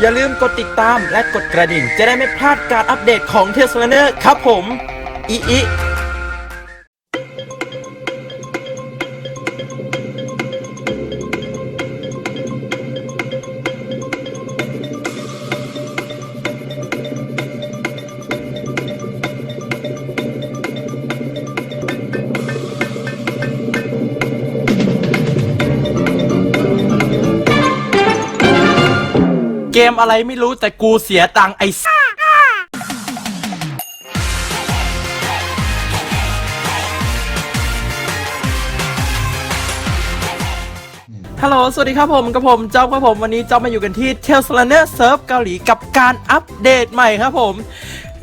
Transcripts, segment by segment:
อย่าลืมกดติดตามและกดกระดิ่ง จะได้ไม่พลาดการอัปเดตของเทสลเนอร์ครับผมอีอี มอะไรไม่รู้แต่กูเสียตังค์ไอ้สฮัลโหล สวัสดีครับผมกับผมจอมครับผมวันนี้จอมมาอยู่กันที่ t a l e s l a n n e r Surf เกาหลีกับการอัปเดตใหม่ครับผม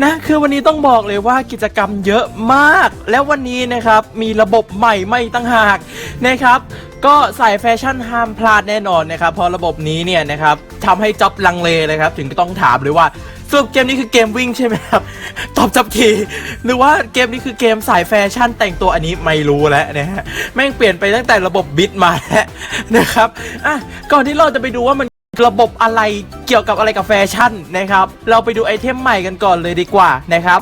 นะคือวันนี้ต้องบอกเลยว่ากิจกรรมเยอะมาก แล้ววันนี้นะครับมีระบบใหม่ไม่ตั้งหากนะครับ ก็ใส่แฟชั่นห้ามพลาดแน่นอนนะครับเพราะระบบนี้เนี่ยนะครับทำให้จ็อบลังเลเลยครับ ถึงต้องถามเลยว่าสรุปเกมนี้คือเกมวิ่งใช่ไหมครับตอบจับทีหรือว่าเกมนี้คือเกมสายแฟชั่นแต่งตัวอันนี้ไม่รู้แล้วนะฮะแม่งเปลี่ยนไปตั้งแต่ระบบบิตมาแล้วนะครับอะก่อนที่เราจะไปดูว่ามันระบบอะไรเกี่ยวกับอะไรกับแฟชั่นนะครับ เราไปดูไอเทมใหม่กันก่อนเลยดีกว่านะครับ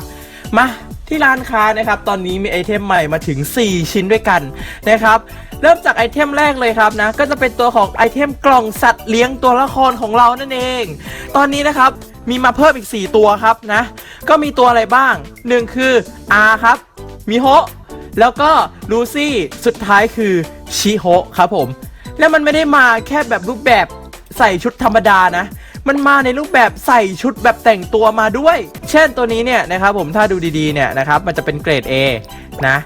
มา ที่ร้านค้านะครับ ตอนนี้มีไอเทมใหม่มาถึง 4 ชิ้นด้วยกันนะครับ เริ่มจากไอเทมแรกเลยครับนะ ก็จะเป็นตัวของไอเทมกล่องสัตว์เลี้ยงตัวละครของเรานั่นเอง ตอนนี้นะครับมีมาเพิ่มอีก 4 ตัวครับนะ ก็มีตัวอะไรบ้าง 1 คือ R ครับ มิโฮะ แล้วก็ลูซี่ สุดท้ายคือชิโฮะครับผม แล้วมันไม่ได้มาแค่แบบรูปแบบใส่ชุดธรรมดานะ มันมาในรูปแบบใส่ชุดแบบแต่งตัวมาด้วย เช่นตัวนี้เนี่ยนะครับผมถ้าดูดีๆเนี่ยนะครับมันจะเป็นเกรด A นะ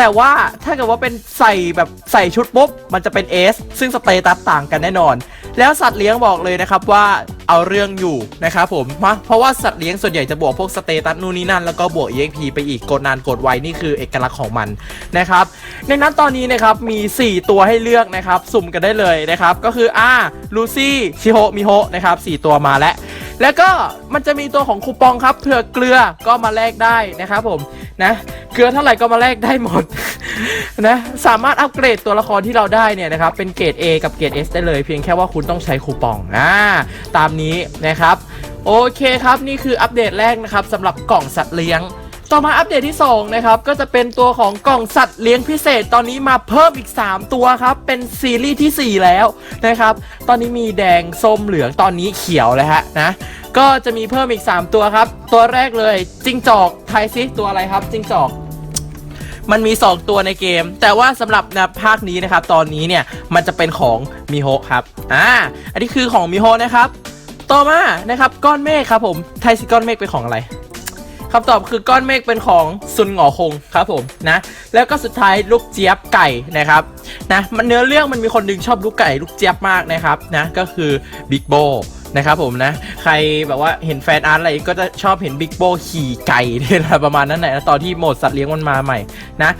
แต่ว่าถ้าเกิดว่าเป็นใส่แบบใส่ชุดปุ๊บมันจะเป็น S ซึ่งสเตตัสต่างกันแน่นอน แล้วสัตว์เลี้ยงบอกเลยนะครับว่าเอาเรื่องอยู่นะครับผมมาเพราะว่าสัตว์เลี้ยงส่วนใหญ่จะบวกพวกสเตตัสนู่นนี่นั่นแล้วก็บวก EXP ไปอีกกดนานกดไวนี่คือเอกลักษณ์ของมันนะครับในนั้นตอนนี้นะครับมี 4 ตัวให้เลือกนะครับสุ่มกันได้เลยนะครับก็คืออ่าลูซี่ชิโฮมิโฮนะครับ4ตัวมาแล้วแล้วก็มันจะมีตัวของคูปองครับเผื่อเกลือก็มาแลกได้นะครับผมนะ กลือเท่าไหร่ก็มาแลกได้หมด นะ สามารถอัปเกรดตัวละครที่เราได้เนี่ยนะครับ เป็นเกรด A กับเกรด S ได้เลยเพียงแค่ว่าคุณต้องใช้คูปองอ่าตามนี้นะครับ โอเคครับนี่คืออัปเดตแรกนะครับสำหรับกล่องสัตว์เลี้ยง ต่อมาอัปเดตที่2นะครับก็จะเป็นตัวของกล่องสัตว์เลี้ยงพิเศษตอนนี้มาเพิ่มอีก 3 ตัวครับ เป็นซีรีส์ที่ 4 แล้วนะครับ ตอนนี้มีแดงส้มเหลืองตอนนี้เขียวแล้วฮะนะก็จะมีเพิ่มอีก 3 ตัวครับ ตัวแรกเลยจิงจอกทายซิตัวอะไรครับจิงจอก มันมี 2 ตัวในเกม แต่ว่าสำหรับนะภาคนี้นะครับ ตอนนี้เนี่ยมันจะเป็นของมิโฮครับอ่าอันนี้คือของมิโฮนะครับ ต่อมานะครับก้อนเมฆครับผมไทซิก้อนเมฆเป็นของอะไรคำตอบคือก้อนเมฆเป็นของซุนหงอคงครับผมนะแล้วก็สุดท้ายลูกเจี๊ยบไก่นะครับนะมันเนื้อเรื่องมันมีคนหนึงชอบลูกไก่ลูกเจี๊ยบมากนะครับนะก็คือบิ๊กโบ นะครับผมนะ ใครแบบว่าเห็นแฟนอาร์ตอะไรก็จะชอบเห็นบิ๊กโบขี่ไก่เนี่ยนะประมาณนั้นแหละตอนที่โหมดสัตว์เลี้ยงมันมาใหม่นะ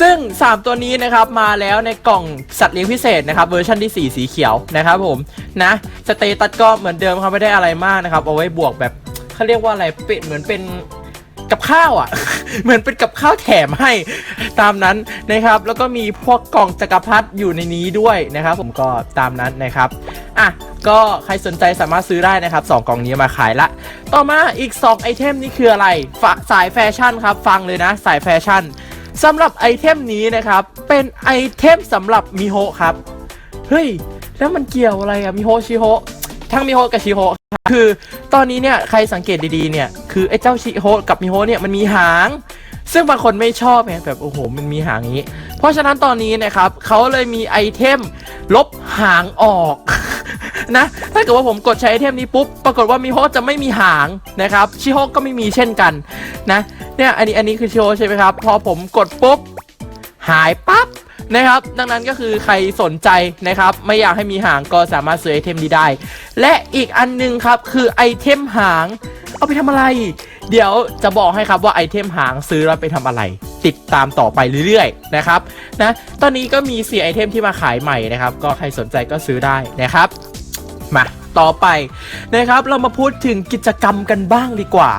ซึ่ง 3 ตัวนี้นะครับมาแล้วในกล่องสัตว์เลี้ยงพิเศษนะครับเวอร์ชันที่ 4 สีเขียวนะครับผมนะสเตตัสก็เหมือนเดิมครับไม่ได้อะไรมากนะครับเอาไว้บวกแบบเขาเรียกว่าอะไรเป็นเหมือนเป็นกับข้าวอะ เหมือนเป็นกับข้าวแถมให้ตามนั้นนะครับ แล้วก็มีพวกกล่องจักรพรรดิอยู่ในนี้ด้วยนะครับ ผมก็ตามนั้นนะครับอะ ก็ใครสนใจสามารถซื้อได้นะครับสองกล่องนี้มาขายละ ต่อมาอีก 2 ไอเทมนี่คืออะไรสายแฟชั่นครับ ฟังเลยนะ สายแฟชั่นสำหรับไอเทมนี้นะครับ เป็นไอเทมสำหรับมิโฮครับ เฮ้ย แล้วมันเกี่ยวอะไรอะมิโฮชิโฮทั้งมิโฮกับชิโฮคือตอนนี้เนี่ยใครสังเกตดีๆเนี่ยคือไอ้เจ้าชิโฮกับมิโฮเนี่ยมันมีหาง ซึ่งบางคนไม่ชอบไงแบบโอ้โหมันมีหางอย่างนี้ เพราะฉะนั้นตอนนี้นะครับเขาเลยมีไอเทมลบหางออก นะ ถ้าเกิดว่าผมกดใช้ไอเทมนี้ปุ๊บ ปรากฏว่ามิโฮะจะไม่มีหางนะครับ ชิโฮะก็ไม่มีเช่นกันนะ เนี่ยอันนี้อันนี้คือชิโฮใช่ไหมครับ พอผมกดปุ๊บ หายปั๊บนะครับ ดังนั้นก็คือใครสนใจนะครับ ไม่อยากให้มีหางก็สามารถซื้อไอเทมนี้ได้ และอีกอันหนึงครับคือไอเทมหาง เอาไปทำอะไร เดี๋ยวจะบอกให้ครับว่าไอเทมหางซื้อแล้วไปทำอะไร ติดตามต่อไปเรื่อยๆนะครับนะ ตอนนี้ก็มี4ไอเทมที่มาขายใหม่นะครับ ก็ใครสนใจก็ซื้อได้นะครับ มาต่อไปนะครับ เรามาพูดถึงกิจกรรมกันบ้างดีกว่า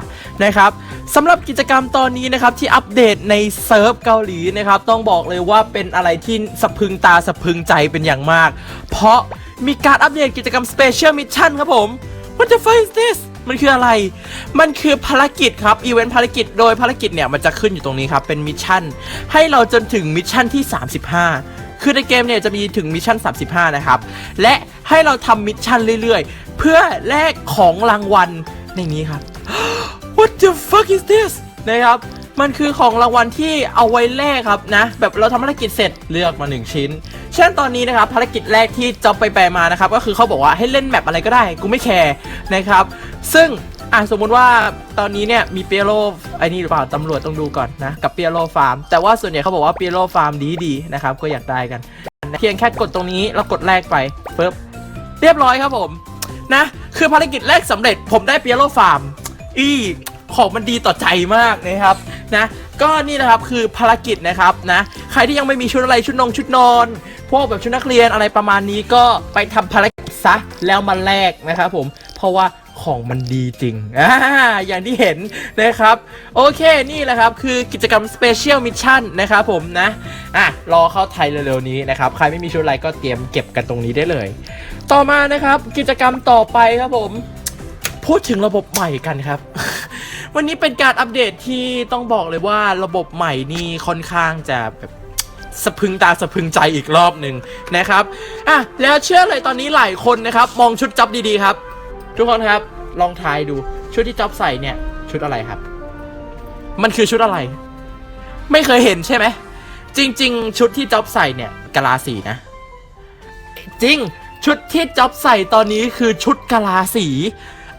นะครับสำหรับกิจกรรมตอนนี้นะครับที่อัปเดตในเซิร์ฟเกาหลีนะครับ ต้องบอกเลยว่าเป็นอะไรที่สะพึงตาสะพึงใจเป็นอย่างมาก เพราะมีการอัปเดตกิจกรรม Special Mission ครับผม what the fuck is this มันคืออะไร มันคือภารกิจครับ อีเวนต์ภารกิจ โดยภารกิจเนี่ยมันจะขึ้นอยู่ตรงนี้ครับ เป็นมิชชั่น ให้เราจนถึงมิชชั่นที่ 35 คือในเกมเนี่ยจะมีถึงมิชชั่น 35 นะครับ และให้เราทำมิชชั่นเรื่อยๆ เพื่อแลกของรางวัลในนี้ครับ What the fuck is this นะครับ มันคือของรางวัลที่เอาไว้แลกครับนะ แบบเราทำภารกิจเสร็จเลือกมา 1 ชิ้น เช่นตอนนี้นะครับภารกิจแรกที่จอบไปแปลมานะครับ ก็คือเขาบอกว่าให้เล่นแมปอะไรก็ได้ กูไม่แคร์นะครับ ซึ่ง อะสมมุติว่าตอนนี้เนี่ยมีเปียโรไอ้นี่หรือเปล่าตำรวจต้องดูก่อนนะ กับเปียโรฟาร์ม แต่ว่าส่วนใหญ่เขาบอกว่าเปียโรฟาร์มดีดีนะครับ ก็อยากได้กัน เพียงแค่กดตรงนี้แล้วกดแรกไปปึ๊บเรียบร้อยครับผมนะ คือภารกิจแรกสำเร็จผมได้เปียโรฟาร์มอีของมันดีต่อใจมากนะครับนะก็นี่นะครับคือภารกิจนะครับนะใครที่ยังไม่มีชุดอะไรชุดนงชุดนอน พวกแบบชุดนักเรียนอะไรประมาณนี้ก็ไปทำภารกิจซะแล้วมาแลกนะครับผมเพราะว่า ของมันดีจริงอ่าอย่างที่เห็นนะครับ โอเคนี่แหละครับ คือกิจกรรม Special Mission นนะครับผมนะ อะ รอเข้าไทยเร็วๆนี้นะครับ ใครไม่มีชุดอะไรก็เตรียมเก็บกันตรงนี้ได้เลย ต่อมานะครับ กิจกรรมต่อไปครับผม พูดถึงระบบใหม่กันครับวันนี้เป็นการอัปเดตที่ต้องบอกเลยว่าระบบใหม่นี่ค่อนข้างจะแบบสะพึงตาสะพึงใจอีกรอบหนึ่งนะครับอะแล้วเชื่อเลยตอนนี้หลายคนนะครับ มองชุดจ็อบดีๆครับ ทุกคนครับ ลองทายดู ชุดที่จ็อบใส่เนี่ย ชุดอะไรครับ มันคือชุดอะไร ไม่เคยเห็นใช่ไหม จริง ๆ ชุดที่จ็อบใส่เนี่ยกะลาสีนะ จริง ชุดที่จ็อบใส่ตอนนี้คือชุดกะลาสี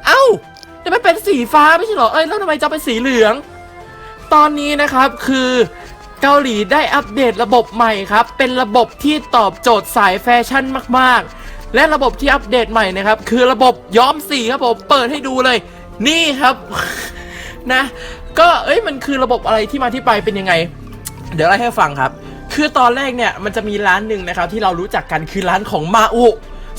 เอ้าแต่ไม่เป็นสีฟ้าไม่ใช่เหรอ เอ้ยแล้วทำไมจ็อบเป็นสีเหลือง ตอนนี้นะครับคือเกาหลีได้อัปเดตระบบใหม่ครับ เป็นระบบที่ตอบโจทย์สายแฟชั่นมาก ๆ และระบบที่อัปเดตใหม่นะครับ คือระบบย้อมสีครับผมเปิดให้ดูเลย นี่ครับนะ ก็เอ้ยมันคือระบบอะไรที่มาที่ไปเป็นยังไง เดี๋ยวเล่าให้ฟังครับ คือตอนแรกเนี่ยมันจะมีร้านหนึ่งนะครับ ที่เรารู้จักกันคือร้านของมาอุ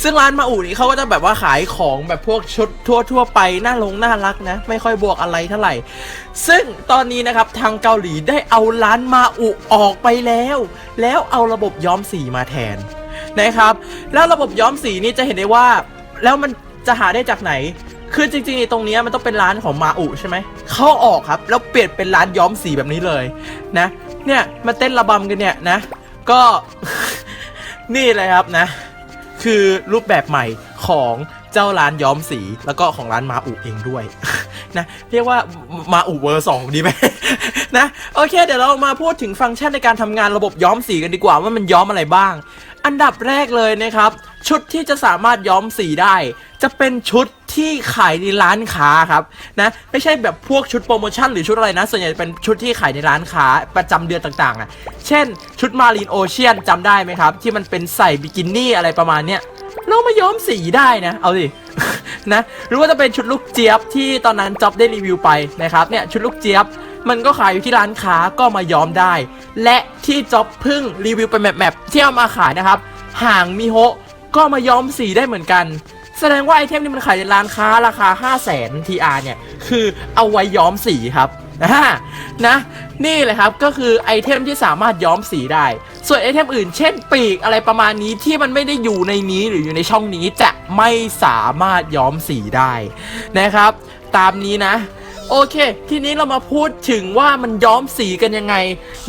ซึ่งร้านมาอุนี่เขาก็จะแบบว่าขายของแบบพวกชุดทั่วทั่วไปน่าลงน่ารักนะ ไม่ค่อยบวกอะไรเท่าไหร่ ซึ่งตอนนี้นะครับทางเกาหลีได้เอาร้านมาอุออกไปแล้ว แล้วเอาระบบย้อมสีมาแทน นะครับ แล้วระบบย้อมสีนี่จะเห็นได้ว่า แล้วมันจะหาได้จากไหน คือจริงๆไอ้ตรงนี้มันต้องเป็นร้านของมาอุใช่ไหม เข้าออกครับ แล้วเปลี่ยนเป็นร้านย้อมสีแบบนี้เลยนะ เนี่ยมาเต้นระบำกันเนี่ยนะ ก็นี่เลยครับนะ คือรูปแบบใหม่ของเจ้าร้านย้อมสีแล้วก็ของร้านมาอุเองด้วยนะเรียกว่ามาอุเวอร์สองดีไหมนะโอเค เดี๋ยวเรามาพูดถึงฟังก์ชันในการทำงานระบบย้อมสีกันดีกว่าว่ามันย้อมอะไรบ้าง อันดับแรกเลยนะครับ ชุดที่จะสามารถย้อมสีได้ จะเป็นชุดที่ขายในร้านค้าครับนะไม่ใช่แบบพวกชุดโปรโมชั่นหรือชุดอะไรนะ ส่วนใหญ่เป็นชุดที่ขายในร้านค้าประจำเดือนต่างๆอะเช่น ชุดมารีนโอเชียนจำได้ไหมครับ ที่มันเป็นใส่บิกินี่อะไรประมาณเนี้ยเรามาย้อมสีได้นะ เอาสินะหรือว่าจะเป็นชุดลูกเจี๊ยบที่ตอนนั้นจ็อบได้รีวิวไปนะครับเนี่ยชุดลูกเจี๊ยบ มันก็ขายอยู่ที่ร้านค้าก็มาย้อมได้ และที่จ็อบพึ่งรีวิวไปแมปๆที่เอามาขายนะครับห่างมิโฮะก็มาย้อมสีได้เหมือนกัน แสดงว่าไอเทมที่มันขายในร้านค้าราคา 5 0 0 0 0 0 TR เนี่ย คือเอาไว้ย้อมสีครับนะนะ นี่เลยครับก็คือไอเทมที่สามารถย้อมสีได้ ส่วนไอเทมอื่น เช่นปีกอะไรประมาณนี้ที่มันไม่ได้อยู่ในนี้หรืออยู่ในช่องนี้จะไม่สามารถย้อมสีได้นะครับ ตามนี้นะ โอเค ทีนี้เรามาพูดถึงว่ามันย้อมสีกันยังไง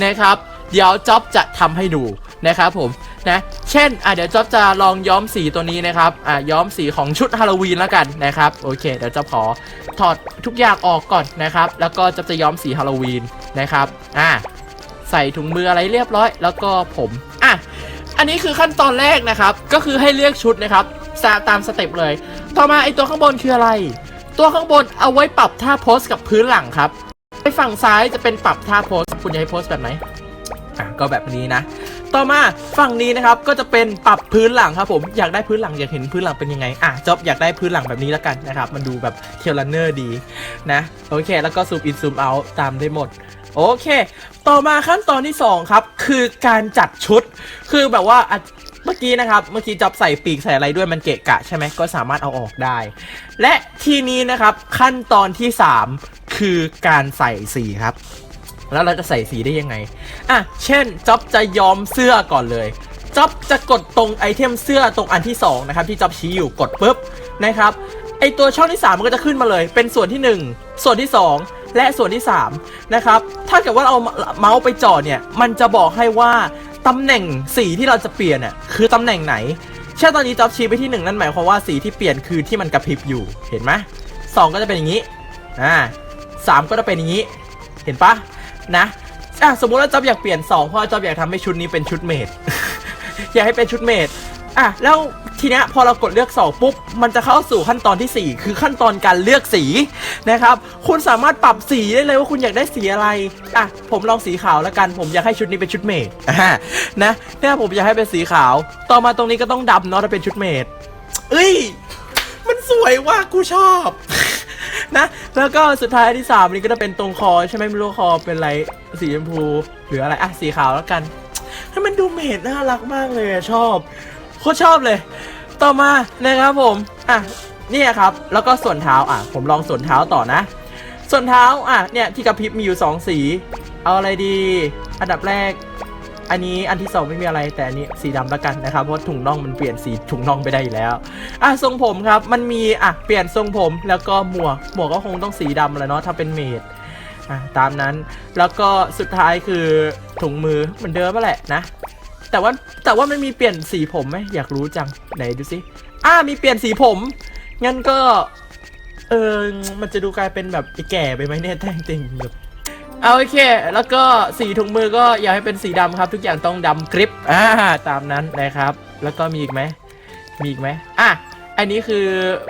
นะครับ เดี๋ยวจ๊อบจะทำให้ดูนะครับผมนะเช่นอะเดี๋ยวจ๊อบจะลองย้อมสีตัวนี้นะครับอะย้อมสีของชุดฮาโลวีนแล้วกันนะครับโอเคเดี๋ยวจ๊อบขอถอดทุกอย่างออกก่อนนะครับ แล้วก็จ๊อบจะย้อมสีฮาโลวีนนะครับอะใส่ถุงมืออะไรเรียบร้อย แล้วก็ผมอะอันนี้คือขั้นตอนแรกนะครับ ก็คือให้เลือกชุดนะครับตามสเต็ปเลย ต่อมาไอตัวข้างบนคืออะไร ตัวข้างบนเอาไว้ปรับท่าโพสกับพื้นหลังครับไปฝั่งซ้ายจะเป็นปรับท่าโพสคุณอยากให้โพสแบบไหนอะก็แบบนี้นะ ต่อมาฝั่งนี้นะครับก็จะเป็นปรับพื้นหลังครับผมอยากได้พื้นหลังอยากเห็นพื้นหลังเป็นยังไงอะจอบอยากได้พื้นหลังแบบนี้แล้วกันนะครับมันดูแบบเทเลนเนอร์ดีนะโอเค แล้วก็ซูมอินซูมเอาตามได้หมดโอเค ต่อมาขั้นตอนที่ 2 ครับ คือการจัดชุด คือแบบว่า เมื่อกี้นะครับ เมื่อกี้จับใส่ปีกใส่อะไรด้วยมันเกะกะใช่ไหมก็สามารถเอาออกได้ และทีนี้นะครับขั้นตอนที่ 3 คือการใส่สีครับ แล้วเราจะใส่สีได้ยังไงอะเช่นจ๊อบจะย้อมเสื้อก่อนเลยจ๊อบจะกดตรงไอเทมเสื้อตรงอันที่2นะครับที่จ๊อบชี้อยู่กดปุ๊บนะครับไอตัวช่องที่ 3 มันก็จะขึ้นมาเลย เป็นส่วนที่ 1 ส่วนที่ 2 และส่วนที่3นะครับถ้าเกิดว่าเราเอาเมาส์ไปจ่อเนี่ยมันจะบอกให้ว่า ตำแหน่งสีที่เราจะเปลี่ยนอะคือตำแหน่งไหนเช่นตอนนี้จ็อบชี้ไปที่ 1 นั่นหมายความว่าสีที่เปลี่ยนคือที่มันกระพริบอยู่เห็นไหมสองก็จะเป็นอย่างนี้อ่าสามก็จะเป็นอย่างนี้ เห็นปะนะอะสมมุติว่าจ็อบอยากเปลี่ยน2เพราะจ็อบอยากทำให้ชุดนี้เป็นชุดเมดอยากให้เป็นชุดเมดอะแล้ว ทีเนี้ยพอเรากดเลือกสองปุ๊บมันจะเข้าสู่ขั้นตอนที่ 4 คือขั้นตอนการเลือกสีนะครับคุณสามารถปรับสีได้เลยว่าคุณอยากได้สีอะไรอะผมลองสีขาวแล้วกันผมอยากให้ชุดนี้เป็นชุดเมดอ่านะเนี่ยผมอยากให้เป็นสีขาว ต่อมาตรงนี้ก็ต้องดำเนาะถ้าเป็นชุดเมดเอ้ยมันสวยว่ะกูชอบนะแล้วก็สุดท้ายอันที่ 3 นี่ก็จะเป็นตรงคอใช่ไหมไม่รู้คอเป็นอะไรสีชมพูหรืออะไรอะสีขาวแล้วกันให้มันดูเมดน่ารักมากเลยชอบ คตรชอบเลย ต่อมานะครับผมอะเนี่ยครับ แล้วก็ส่วนเท้าอะ ผมลองส่วนเท้าต่อนะ ส่วนเท้าอะเนี่ยที่กระพริบมีอยู่ 2 สี เอาอะไรดี อันดับแรก อันนี้อันที่สองไม่มีอะไรแต่อันนี้สีดำแล้วกันนะครับ เพราะถุงน่องมันเปลี่ยนสีถุงน่องไปได้อยู่แล้วอะทรงผมครับมันมีอะเปลี่ยนทรงผมแล้วก็หมวกหมวกก็คงต้องสีดำแหละเนาะถ้าเป็นเมดอะตามนั้นแล้วก็สุดท้ายคือถุงมือเหมือนเดิมแหละนะ แต่ว่าแต่ว่ามันมีเปลี่ยนสีผมไหมอยากรู้จังไหนดูสิอะมีเปลี่ยนสีผม งั้นก็เออมันจะดูกลายเป็นแบบไอ้แก่ไปไหมเนี่ยแต่จริงแบบเอาโอเค แล้วก็สีถุงมือก็อยากให้เป็นสีดำครับ ทุกอย่างต้องดำกริบอ่าตามนั้นนะครับ แล้วก็มีอีกไหมมีอีกไหมอะอันนี้คือ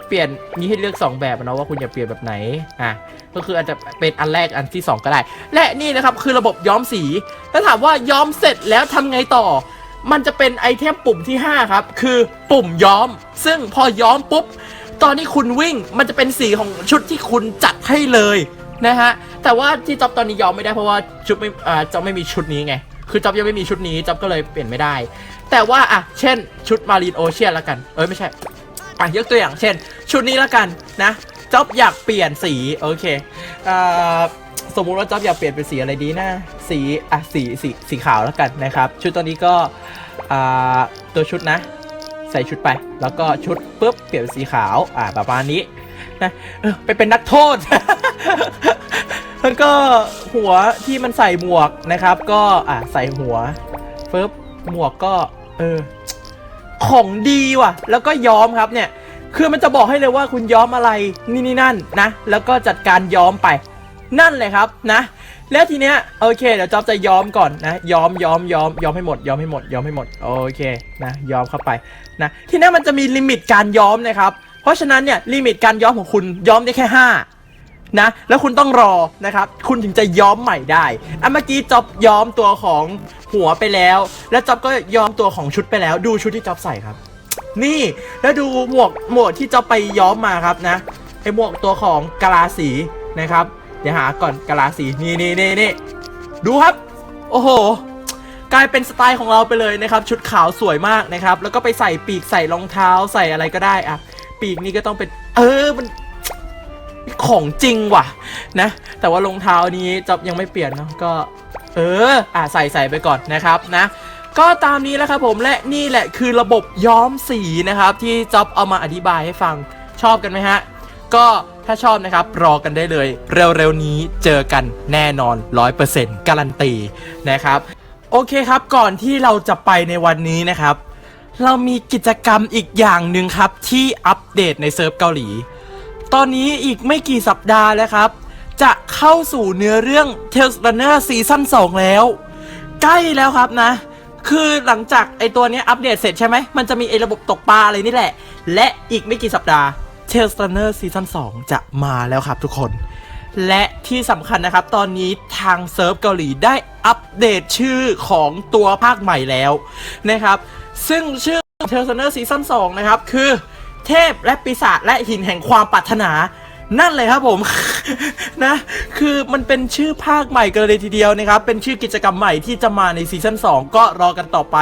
เปลี่ยนมีให้เลือก 2 แบบนะว่าคุณจะเปลี่ยนแบบไหนอะ ก็คืออาจจะเป็นอันแรกอันที่ 2 ก็ได้ และนี่นะครับคือระบบย้อมสีถ้าถามว่าย้อมเสร็จแล้วทำไงต่อ มันจะเป็นไอเทมปุ่มที่ 5 ครับ คือปุ่มย้อม ซึ่งพอย้อมปุ๊บ ตอนที่คุณวิ่งมันจะเป็นสีของชุดที่คุณจัดให้เลยนะฮะแต่ว่าที่จ็อบตอนนี้ย้อมไม่ได้เพราะว่าชุดไม่อ่าจ็อบไม่มีชุดนี้ไงคือจ็อบยังไม่มีชุดนี้จ็อบก็เลยเปลี่ยนไม่ได้ แต่ว่าอะเช่นชุดมารีนโอเชียนละกัน เอ้ยไม่ใช่อะยกตัวอย่างเช่น ชุดนี้ละกันนะ จ็อบอยากเปลี่ยนสีโอเคอ่าสมมุติว่าจ็อบอยากเปลี่ยนเป็นสีอะไรดีนะสีอะสีสีสีขาวแล้วกันนะครับ ชุดตัวนี้ก็อ่าตัวชุดนะ ใส่ชุดไป แล้วก็ชุดปุ๊บเปลี่ยนสีขาวอ่าประมาณนี้นะไปเป็นนักโทษแล้วก็หัวที่มันใส่หมวกนะครับ ก็อ่าใส่หัวปุ๊บหมวกก็เออของดีว่ะ แล้วก็ย้อมครับเนี่ย คือมันจะบอกให้เลยว่าคุณย้อมอะไรนี่นี่นั่นนะ แล้วก็จัดการย้อมไป นั่นเลยครับนะ แล้วทีเนี้ยโอเคเดี๋ยวจอบจะย้อมก่อนนะย้อมย้อมย้อมย้อมให้หมดย้อมให้หมดย้อมให้หมดโอเคนะย้อมเข้าไปนะทีนี้มันจะมีลิมิตการย้อมนะครับ เพราะฉะนั้นเนี่ยลิมิตการย้อมของคุณย้อมได้แค่ 5นะแล้วคุณต้องรอนะครับ คุณถึงจะย้อมใหม่ได้อะเมื่อกี้จอบย้อมตัวของหัวไปแล้ว แล้วจอบก็ย้อมตัวของชุดไปแล้ว ดูชุดที่จอบใส่ครับ นี่แล้วดูหมวกหมวกที่จะไปย้อมมาครับนะไอหมวกตัวของกะลาสีนะครับ เดี๋ยวหาก่อนกะลาสีนี่นี่นี่นี่ดูครับ โอ้โหกลายเป็นสไตล์ของเราไปเลยนะครับ ชุดขาวสวยมากนะครับ แล้วก็ไปใส่ปีกใส่รองเท้าใส่อะไรก็ได้อะปีกนี่ก็ต้องเป็น เออมันของจริงว่ะนะ แต่ว่ารองเท้านี้จอบยังไม่เปลี่ยนเนาะก็ เออ อะใส่ใส่ไปก่อนนะครับนะ ก็ตามนี้แหล้วครับผมและนี่แหละคือระบบย้อมสีนะครับ ที่จ๊อบเอามาอธิบายให้ฟังชอบกันไหมฮะ ก็ถ้าชอบนะครับ รอกันได้เลย เร็วๆนี้เจอกันแน่นอน 100%การันตีนะครับ โอเคครับก่อนที่เราจะไปในวันนี้นะครับ เรามีกิจกรรมอีกอย่างหนึ่งครับ ที่อัปเดตในเซิร์ฟเกาหลี ตอนนี้อีกไม่กี่สัปดาห์แล้วครับ จะเข้าสู่เนื้อเรื่อง Tales Runner ซีซั่น2แล้ว ใกล้แล้วครับนะ คือหลังจากไอตัวนี้อัปเดตเสร็จใช่ไหม มันจะมีไอระบบตกปลาอะไรนี่แหละ และอีกไม่กี่สัปดาห์ Tales Runner ซีซั่น2จะมาแล้วครับทุกคน และที่สำคัญนะครับ ตอนนี้ทางเซิร์ฟเกาหลีได้อัปเดตชื่อของตัวภาคใหม่แล้วนะครับ ซึ่งชื่อ Tales Runner ซีซั่น2นะครับ คือเทพและปีศาจและหินแห่งความปรารถนา นั่นเลยครับผม นะ คือมันเป็นชื่อภาคใหม่กันเลยทีเดียวนะครับ เป็นชื่อกิจกรรมใหม่ที่จะมาในซีซั่น2ก็รอกันต่อไป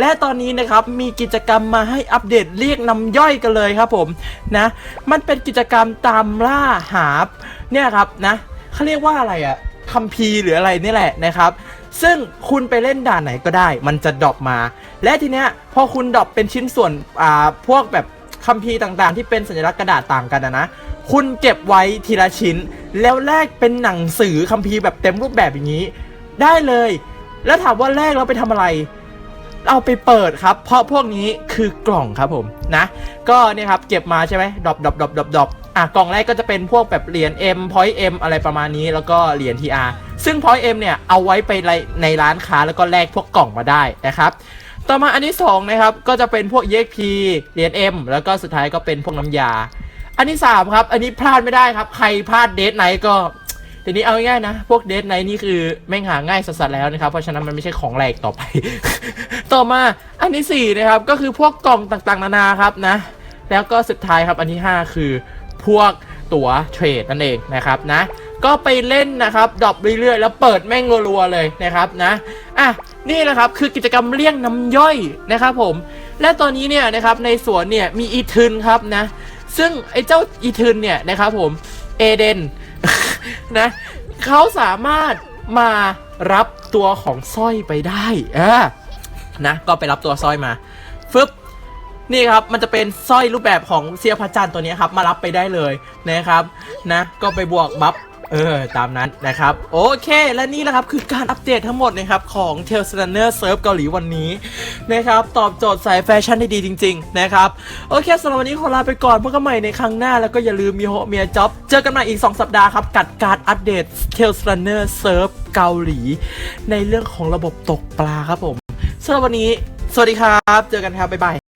และตอนนี้นะครับมีกิจกรรมมาให้อัปเดตเรียกน้ำย่อยกันเลยครับผมนะ มันเป็นกิจกรรมตามล่าหาเนี่ยครับนะเขาเรียกว่าอะไรอะคัมภีร์หรืออะไรนี่แหละนะครับซึ่งคุณไปเล่นด่านไหนก็ได้ มันจะดรอปมา และทีเนี้ยพอคุณดรอปเป็นชิ้นส่วนอ่าพวกแบบคัมภีร์ต่างๆ ที่เป็นสัญลักษณ์กระดาษต่างกันนะนะ คุณเก็บไว้ทีละชิ้น แล้วแลกเป็นหนังสือคัมภีร์แบบเต็มรูปแบบอย่างนี้ ได้เลย แล้วถามว่าแลกแล้วไปทำอะไร เอาไปเปิดครับ เพราะพวกนี้คือกล่องครับผมนะ ก็เนี่ยครับเก็บมาใช่ไหมดอปดอปดอปดอปดอปอะกล่องแรกก็จะเป็นพวกแบบเหรียญ M point M อะไรประมาณนี้แล้วก็เหรียญ TR ซึ่ง point M เนี่ยเอาไว้ไปในร้านค้าแล้วก็แลกพวกกล่องมาได้นะครับต่อมาอันที่สองนะครับก็จะเป็นพวก EXP เหรียญ M แล้วก็สุดท้ายก็เป็นพวกน้ำยา อันที่สามครับ อันนี้พลาดไม่ได้ครับ ใครพลาดเดทไหนก็ทีนี้เอาง่ายๆนะ พวกเดทไนท์นี่คือแม่งหาง่ายสัสๆแล้วนะครับ เพราะฉะนั้นมันไม่ใช่ของแรกต่อไป ต่อมาอันที่สี่นะครับ ก็คือพวกกล่องต่างๆ นานาครับนะ แล้วก็สุดท้ายครับอันที่ห้าคือพวกตั๋วเทรดนั่นเองนะครับนะ ก็ไปเล่นนะครับดรอปเรื่อยๆ แล้วเปิดแม่งรัวๆเลยนะครับนะอะนี่แหละครับคือกิจกรรมเลี่ยงน้ำย่อยนะครับผม และตอนนี้เนี่ยนะครับในสวนเนี่ยมีอีทึนครับนะ ซึ่งไอ้เจ้าอีทึนเนี่ยนะครับผมเอเดนนะเขาสามารถมารับตัวของสร้อยไปได้ออนะก็ไปรับตัวสร้อยมาฟึบนี่ครับมันจะเป็นสร้อยรูปแบบของเซียพระจันทร์ตัวนี้ครับมารับไปได้เลยนะครับนะก็ไปบวกบัฟ เออ ตามนั้นนะครับ โอเค และนี่แหละครับ คือการอัปเดตทั้งหมดนะครับ ของ t a l s r u n n e r Surf เกาหลีวันนี้ นะครับ ตอบโจทย์สายแฟชั่นได้ดีจริง ๆ นะครับ โอเคสำหรับวันนี้ขอลาไปก่อนพบกันใหม่ในครั้งหน้า แล้วก็อย่าลืมมีโฮเมียจ็อบ เจอกันใหม่อีก 2 สัปดาห์ครับ กับการอัปเดต t a l s r u n n e r Surf เกาหลี ในเรื่องของระบบตกปลาครับผมสำหรับวันนี้ สวัสดีครับ เจอกันครับบ๊ายบาย